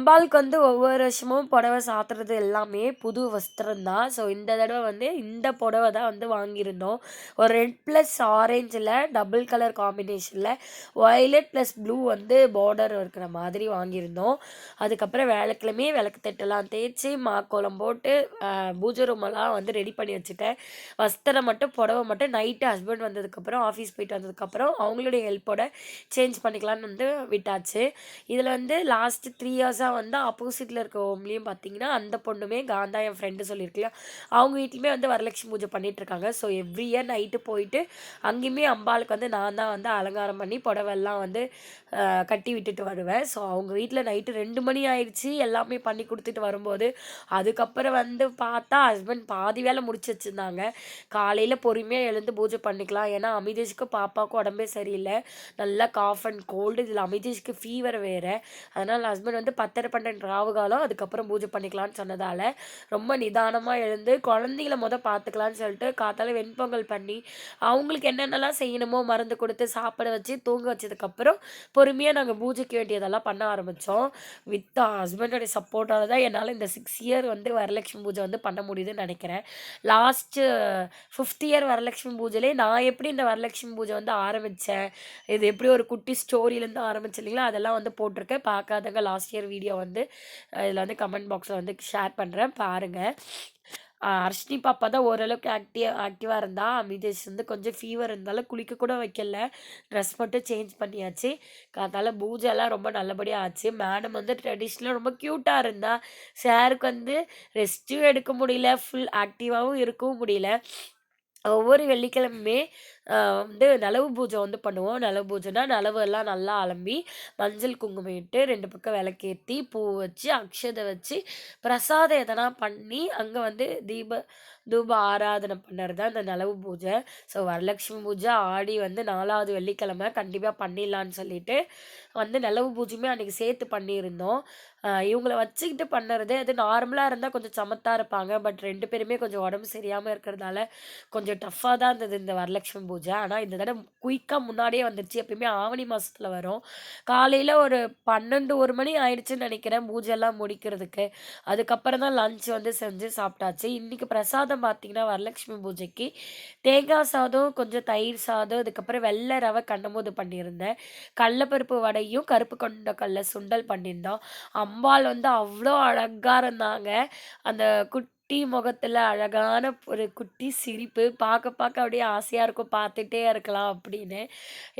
அம்பாளுக்கு வந்து ஒவ்வொரு வருஷமும் புடவை சாத்துறது எல்லாமே புது வஸ்திரம் தான் ஸோ இந்த தடவை வந்து இந்த புடவை தான் வந்து வாங்கியிருந்தோம். ஒரு ரெட் ப்ளஸ் ஆரேஞ்சில் டபுள் கலர் காம்பினேஷனில் வயலட் ப்ளஸ் ப்ளூ வந்து பார்டர் இருக்கிற மாதிரி வாங்கியிருந்தோம். அதுக்கப்புறம் விளக்குலமே விளக்கு தட்டெல்லாம் தேய்ச்சி மாக்கோலம் போட்டு பூஜை ரூமெல்லாம் வந்து ரெடி பண்ணி வச்சுட்டேன். வஸ்திரம் மட்டும் புடவை மட்டும் நைட்டு ஹஸ்பண்ட் வந்ததுக்கப்புறம் ஆஃபீஸ் போயிட்டு வந்ததுக்கப்புறம் அவங்களுடைய ஹெல்ப்போட சேஞ்ச் பண்ணிக்கலாம்னு வந்து விட்டாச்சு. இதில் வந்து லாஸ்ட் த்ரீ இயர்ஸாக வந்து ஆப்போசிட்டில் இருக்க ஹோம்லேயும் பார்த்தீங்கன்னா அந்த பொண்ணுமே காந்தா என் ஃப்ரெண்டு சொல்லியிருக்கலாம் அவங்க வீட்லையுமே வந்து வரலட்சுமி பூஜை பண்ணிகிட்ருக்காங்க இருக்காங்க ஸோ எவ்ரி இயர் நைட்டு போயிட்டு அங்கேயுமே அம்பாளுக்கு வந்து நான் தான் வந்து அலங்காரம் பண்ணி புடவெல்லாம் வந்து கட்டி விட்டுட்டு வருவேன். ஸோ அவங்க வீட்டில் நைட்டு ரெண்டு மணி ஆயிடுச்சு. எல்லாமே பண்ணி கொடுத்துட்டு வரும்போது அதுக்கப்புறம் வந்து பார்த்தா ஹஸ்பண்ட் பாதி வேலை முடிச்சு வச்சுருந்தாங்க. காலையில் பொறுமையாக எழுந்து பூஜை பண்ணிக்கலாம். ஏன்னா அமிதேஷ்க்கு பாப்பாவுக்கும் உடம்பே சரியில்லை. நல்லா காஃப் அண்ட் கோல்டு இதில் அமிதேஷ்க்கு ஃபீவர் வேறு. அதனால் ஹஸ்பண்ட் வந்து பத்தரை பன்னெண்டு ராவு காலம் அதுக்கப்புறம் பூஜை பண்ணிக்கலாம்னு சொன்னதால் ரொம்ப நிதானமாக எழுந்து குழந்தைங்கள மொதல் பார்த்துக்கலான்னு சொல்லிட்டு காத்தால வெண்பொங்கல் பண்ணி அவங்களுக்கு என்னென்னலாம் செய்யணுமோ மருந்து கொடுத்து சாப்பிட வச்சு தூங்க வச்சதுக்கப்புறம் பொறுமையாக நாங்கள் பூஜைக்கு வேண்டியதெல்லாம் பண்ண ஆரம்பித்தோம் வித் ஹஸ்பண்டோடைய சப்போர்ட்டால் தான் என்னால் இந்த சிக்ஸ் இயர் வந்து வரலட்சுமி பூஜை வந்து பண்ண முடியுதுன்னு நினைக்கிறேன். லாஸ்ட்டு ஃபிஃப்த் இயர் வரலட்சுமி பூஜையிலே நான் எப்படி இந்த வரலட்சுமி பூஜை வந்து ஆரம்பித்தேன் இது எப்படி ஒரு குட்டி ஸ்டோரியிலேருந்து ஆரம்பிச்சு இல்லைங்களா அதெல்லாம் வந்து போட்டிருக்கேன். பார்க்காதவங்க லாஸ்ட் இயர் வீடியோ வந்து இதில் வந்து கமெண்ட் பாக்ஸில் வந்து ஷேர் பண்ணுறேன் பாருங்கள் அர்ஷினி பாப்பா தான் ஓரளவுக்கு ஆக்டிவ் ஆக்டிவாக இருந்தா. அமிதேஷ் வந்து கொஞ்சம் ஃபீவர் இருந்தாலும் குளிக்க கூட வைக்கல. ட்ரெஸ் மட்டும் சேஞ்ச் பண்ணியாச்சு. அதனால் பூஜைலாம் ரொம்ப நல்லபடியாக ஆச்சு. மேடம் வந்து ட்ரெடிஷ்னலாக ரொம்ப க்யூட்டாக இருந்தா. சாருக்கு வந்து ரெஸ்ட்டும் எடுக்க முடியல. ஃபுல் ஆக்டிவாகவும் இருக்கவும் முடியல. ஒவ்வொரு வெள்ளிக்கிழமையுமே வந்து நிலவு பூஜை வந்து பண்ணுவோம். நிலவு பூஜைனா நலவு எல்லாம் நல்லா அலம்பி மஞ்சள் குங்குமம் இட்டு ரெண்டு பக்கம் விளக்கேற்றி பூ வச்சு அக்ஷதை வச்சு பிரசாதம் எதனா பண்ணி அங்கே வந்து தீப தூப ஆராதனை பண்ணுறது தான் இந்த நிலவு பூஜை. ஸோ வரலட்சுமி பூஜை ஆடி வந்து நாலாவது வெள்ளிக்கிழமை கண்டிப்பாக பண்ணிடலான்னு சொல்லிட்டு வந்து நிலவு பூஜையுமே அன்றைக்கி சேர்த்து பண்ணியிருந்தோம். இவங்கள வச்சுக்கிட்டு பண்ணுறது அது நார்மலாக இருந்தால் கொஞ்சம் சமத்தாக இருப்பாங்க. பட் ரெண்டு பேருமே கொஞ்சம் உடம்பு சரியாமல் இருக்கிறதுனால கொஞ்சம் டஃப்பாக தான் இருந்தது இந்த வரலட்சுமி பூஜை. ஆனால் இந்த தடவை குயிக்காக முன்னாடியே வந்துருச்சு. எப்பயுமே ஆவணி மாதத்தில் வரும். காலையில் ஒரு பன்னெண்டு ஒரு மணி ஆயிடுச்சுன்னு நினைக்கிறேன் பூஜைலாம் முடிக்கிறதுக்கு. அதுக்கப்புறம் தான் லஞ்ச் வந்து செஞ்சு சாப்பிட்டாச்சு. இன்றைக்கி பிரசாதம் பார்த்தீங்கன்னா வரலட்சுமி பூஜைக்கு. தேங்காய் சாதம் கொஞ்சம் தயிர் சாதம் அதுக்கப்புறம் வெள்ளை ரவை கண்டமோது பண்ணியிருந்தேன். கடலப்பருப்பு வடையும் கருப்பு கொண்ட கடல சுண்டல் பண்ணியிருந்தோம். அம்பாள் வந்து அவ்வளோ அழகாக இருந்தாங்க அந்த குட் குட்டி முகத்தில் அழகான ஒரு குட்டி சிரிப்பு. பார்க்க பார்க்க அப்படியே ஆசையாக இருக்கும். பார்த்துட்டே இருக்கலாம் அப்படின்னு.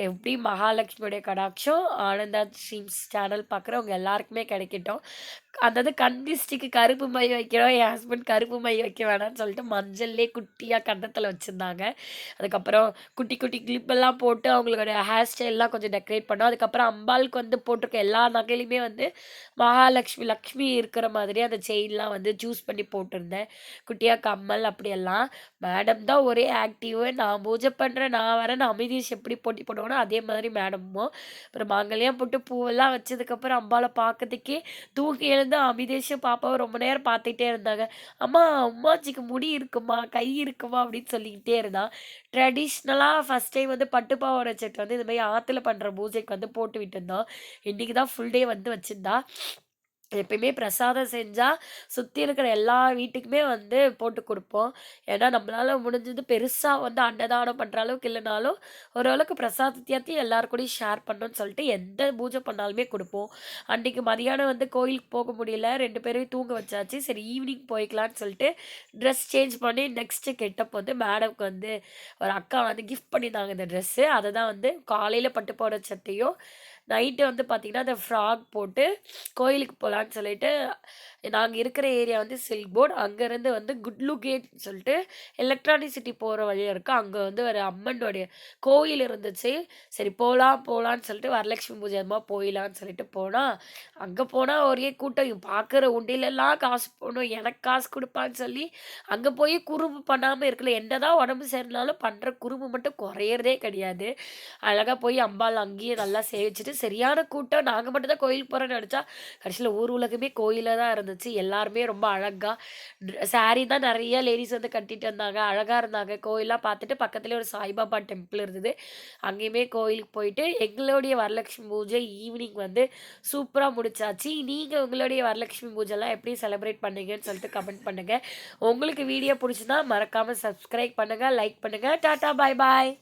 எப்படி மகாலட்சுமியுடைய கடாட்சம் ஆனந்தா ஸ்ட்ரீம்ஸ் சேனல் பார்க்குறவங்க எல்லாருக்குமே கிடைக்கட்டும். அதாவது கண்டிஸ்டிக்கு கருப்பு மை வைக்கிறோம். என் ஹஸ்பண்ட் கருப்பு மை வைக்க வேணாம்னு சொல்லிட்டு மஞ்சள்லே குட்டியாக கன்னத்தில் வச்சுருந்தாங்க. அதுக்கப்புறம் குட்டி குட்டி கிளிப்பெல்லாம் போட்டு அவங்களோட ஹேர் ஸ்டைல்லாம் கொஞ்சம் டெக்கரேட் பண்ணோம். அதுக்கப்புறம் அம்பாளுக்கு வந்து போட்டிருக்க எல்லா நகையிலையுமே வந்து மகாலட்சுமி லக்ஷ்மி இருக்கிற மாதிரி அந்த செயின்லாம் வந்து சூஸ் பண்ணி போட்டிருந்தேன். குட்டியாக கம்மல் அப்படியெல்லாம். மேடம் தான் ஒரே ஆக்டிவ் நான் பூஜை பண்ணுறேன் நான் வரேன் நான் அமிதீஷ் எப்படி போட்டி போடுவோனோ அதே மாதிரி மேடமும். அப்புறம் மாங்கல்யம் போட்டு பூவெல்லாம் வச்சதுக்கப்புறம் அம்பாவை பார்க்கறதுக்கே தூங்கி எழுந்து அமிதேஷும் பாப்பாவை ரொம்ப நேரம் பார்த்துட்டே இருந்தாங்க. அம்மா அம்மாச்சிக்கு முடி இருக்குமா? கை இருக்குமா? அப்படின்னு சொல்லிக்கிட்டே இருந்தான் ட்ரெடிஷ்னலாக ஃபஸ்ட் டைம் வந்து பட்டுப்பாவோட செட் வந்து இந்த மாதிரி ஆற்றுல பண்ணுற பூஜைக்கு வந்து போட்டு விட்டுருந்தோம். இன்றைக்கி தான் ஃபுல் டே வந்து வச்சுருந்தா. எப்பயுமே பிரசாதம் செஞ்சால் சுற்றி இருக்கிற எல்லா வீட்டுக்குமே வந்து போட்டு கொடுப்போம். ஏன்னா நம்மளால முடிஞ்சது பெருசாக வந்து அன்னதானம் பண்ணுற அளவுக்கு இல்லைனாலும் ஓரளவுக்கு பிரசாதத்தையாத்தையும் எல்லாருக்கூடையும் ஷேர் பண்ணணும்னு சொல்லிட்டு எந்த பூஜை பண்ணாலுமே கொடுப்போம். அன்றைக்கி மதியானம் வந்து கோயிலுக்கு போக முடியல ரெண்டு பேரையும் தூங்க வச்சாச்சு. சரி ஈவினிங் போய்க்கலான்னு சொல்லிட்டு ட்ரெஸ் சேஞ்ச் பண்ணி நெக்ஸ்ட்டு கெட்டப் வந்து மேடம்க்கு வந்து ஒரு அக்கா வந்து கிஃப்ட் பண்ணியிருந்தாங்க இந்த ட்ரெஸ்ஸு. அதை தான் வந்து காலையில் பட்டு போட சட்டையும் நைட்டு வந்து பார்த்திங்கன்னா அந்த ஃப்ராக் போட்டு கோயிலுக்கு போகலான்னு சொல்லிட்டு நாங்கள் இருக்கிற ஏரியா வந்து சில்க் போர்ட். அங்கேருந்து வந்து குட்லு கேட் சொல்லிட்டு எலக்ட்ரானிசிட்டி போகிற வழியாக இருக்குது அங்கே வந்து ஒரு அம்மனுடைய கோயில் இருந்துச்சு. சரி போகலாம் போகலான்னு சொல்லிட்டு வரலட்சுமி பூஜை அதுமா போயிடலான்னு சொல்லிட்டு போனால் அங்கே போனால் ஒரே கூட்டம். பார்க்குற உண்டியிலெல்லாம் காசு போடணும். எனக்கு காசு கொடுப்பான்னு சொல்லி அங்கே போய் குறும்பு பண்ணாமல் இருக்கல. என்ன தான் உடம்பு சரியில்லைனாலும் பண்ணுற குறும்பு மட்டும் குறையிறதே கிடையாது. அழகாக போய் அம்பாள் அங்கேயே நல்லா சேவிச்சுட்டு சரியான கூட்டம். நாங்கள் மட்டும் தான் கோயிலுக்கு போகிறோன்னு நினச்சா கடைசியில் ஊர் உலகமே கோயிலில் தான் இருந்தது இருந்துச்சு. எல்லாருமே ரொம்ப அழகாக சாரீ தான் நிறைய லேடிஸ் வந்து கட்டிட்டு வந்தாங்க. அழகாக இருந்தாங்க. கோயிலாக பார்த்துட்டு பக்கத்துலேயே ஒரு சாய்பாபா டெம்பிள் இருந்தது. அங்கேயுமே கோயிலுக்கு போயிட்டு எங்களுடைய வரலட்சுமி பூஜை ஈவினிங் வந்து சூப்பராக முடிச்சாச்சு. நீங்கள் உங்களுடைய வரலட்சுமி பூஜைலாம் எப்படி செலிப்ரேட் பண்ணீங்கன்னு சொல்லிட்டு கமெண்ட் பண்ணுங்கள் உங்களுக்கு வீடியோ பிடிச்சிருந்தா மறக்காமல் சப்ஸ்கிரைப் பண்ணுங்கள் லைக் பண்ணுங்கள் டாட்டா பாய் பாய்